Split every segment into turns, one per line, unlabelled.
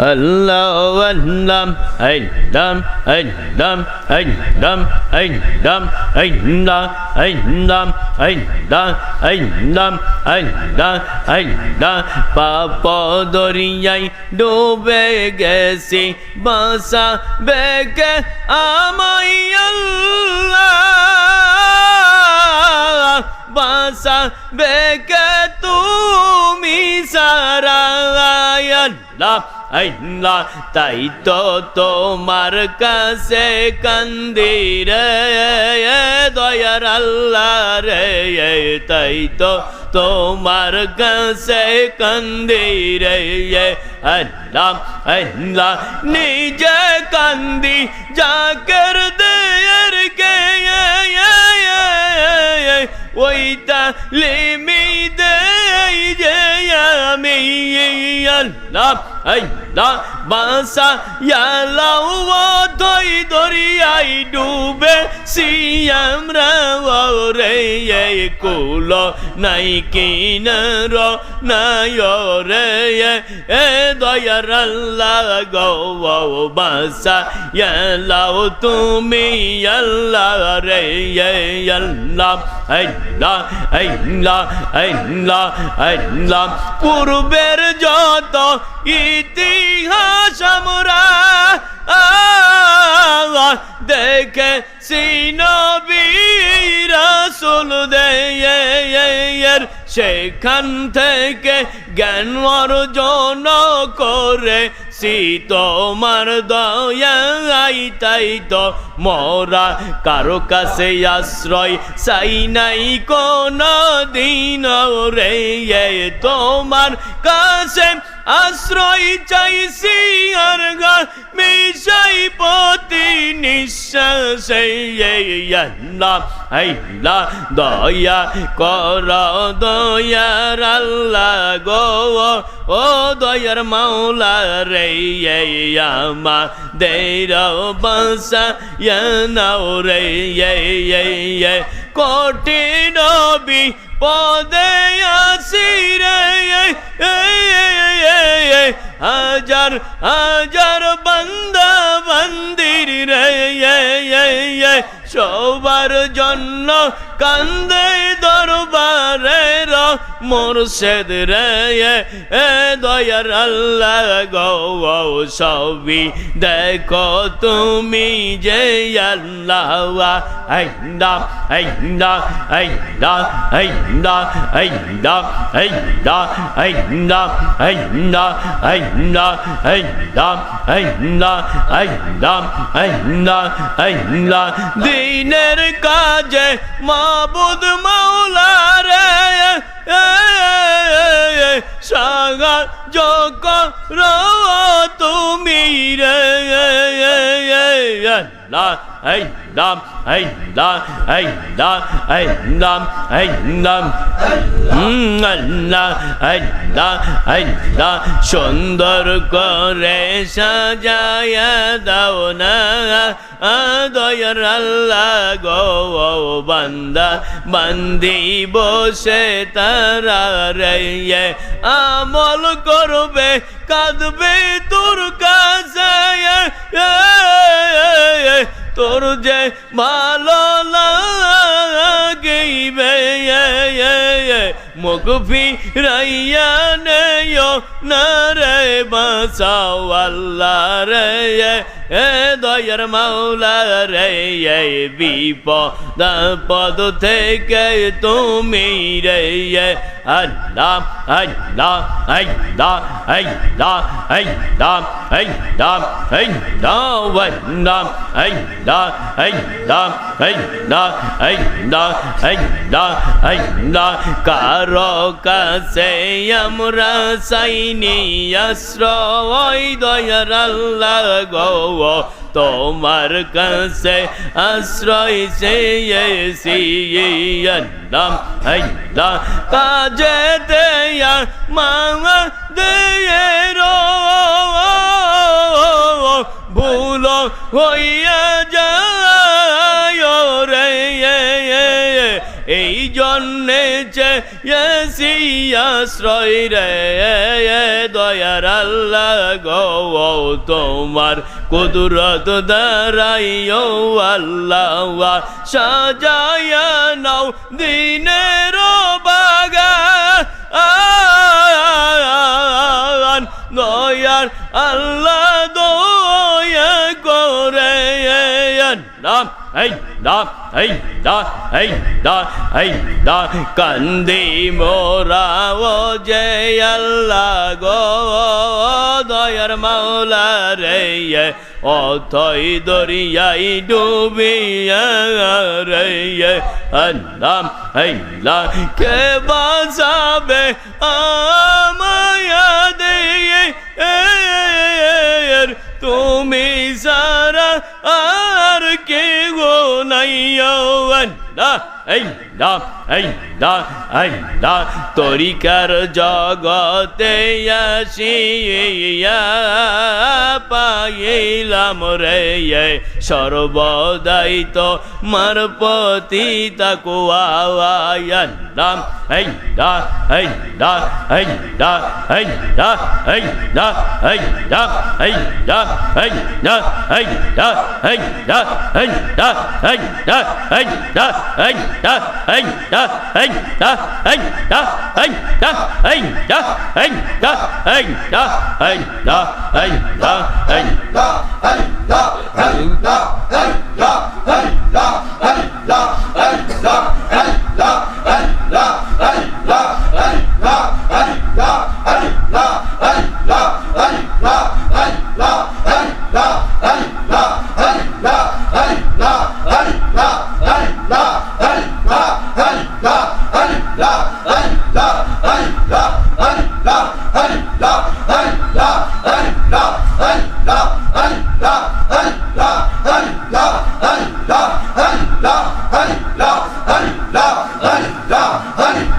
Allah Allah Aydam Aydam Aydam Aydam Aydam Aydam Aydam Aydam Aydam Aydam পাপ দরিয়ায় ডুবে গেছি বাসা বেগে আমায় আল্লাহ বাসা বেগে তুমি সারা আল্লাহ আল্লাহ, তাই তো তোমার কাছে কান্দি রে দয়ার আল্লাহ রে তাই তো তোমার কাছে কান্দি রে আল্লাহ আল্লাহ, নিজে কান্দি জাকের দের কে ওইটা লিমি يا لا أي لا ما سا يا لا দরিয়াই ডুবে সিয়ামরা রে কুল নাই কিনর, নাই রে এ দয়ার আল্লাহ গো বাসা ইয়ালাও তুমি আল্লাহ রে আল্লাহ আল্লাহ আল্লাহ আল্লাহ আল্লাহ। পূর্বের যত ইতিহাস আমরা দেখে সিনবীর রাসুল দেয়ের সেখান থেকে জ্ঞান অর্জন করে তোমার দয়াই, তাই তো মরা কারও কাছে আশ্রয় সাই নাই কোন দিন। রে তোমার কাছে আশ্রয় চাইছি আর গা মিশাই পতি নিঃশ্বাসে। আল্লাহ দয়া কর, দয়ার আল্লাহ গো। ও দয়ার মাওলা রে আমা দের বাসা রে কোটি নবী পদে আসি রে হাজার হাজার বান্দা বান্দির রে সবার জন্য কান্দে দরবারের মোরশেদ রে এ দয়ার আল্লাহ গো সবই দেখো তুমি যে আল্লাহ আইন্দা আইন্দা আইন্দা আইন্দা আইন্দা আইন্দা আইন্দা আইন্দা আইন্দা আইন্দা আইন্দা আইন্দা আইন্দা আইন্দা দিনের কাজে মাবুদ মাওলা রে সাগর যোগ তুমি রে আল্লাহ এই দাম এই দাম এই দাম এই দাম এই দাম আল্লাহ এই দাম এই দাম সুন্দর করে সাজায় দাও না। দয়ার আল্লাহ গো বান্দা, বান্দি বসে তারা রে আমল করবে, কাঁদবে তোর কাছে। তোর যে ভালো লাগিবে মুখ ফিরাইয়া নেয় না রে বাসাও আল্লাহ রে এ দয়ার মাওলা রে বিপদ পদ থেকে তুমি রে আল্লাহ আল্লাহ আল্লাহ আল্লাহ আল্লাহ আল্লাহ আল্লাহ আল্লাহ আল্লাহ আল্লাহ আল্লাহ আল্লাহ আল্লাহ কারও কাছে আমরা সাইনি আশ্রয় দয়ার আল্লাহ গো তোমার কাছে আশ্রয় চেয়েছি। আল্লাহ আল্লাহ কাজে দেয়া মাঙা দিয়ে রো ভুল হইয়া যায় জন্যে চেয়েছি আশ্রয় রে দয়ার আল্লাহ গো তোমার কুদরত দাঁড়াইও আল্লাহ সাজায়া নাও দিনের বাগান। দয়ার আল্লাহ দয়া করে নাম, এই দা এই দা এই দা এই দা কান্দি মোরা ও যে আল্লাহ গো দয়ার মাওলা রে অথই দরিয়াই ডুবিয়া রে আল্লাহ আল্লাহ কে বাঁচাবে আমায়া দিয়ে তুমি সারা আর নাই এই দা এই দা এই দা তরিকার জগতে আসিয়া পাইলাম রে সর্বদাই তো মার পতি তাকু আয়াল্লাম এই দা এই দা এই দা এই দা এই দা এই দা এই দা এই দা এই দা এই দা এই দা এই দা এই দা Hey!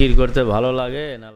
জিকির করতে ভালো লাগে না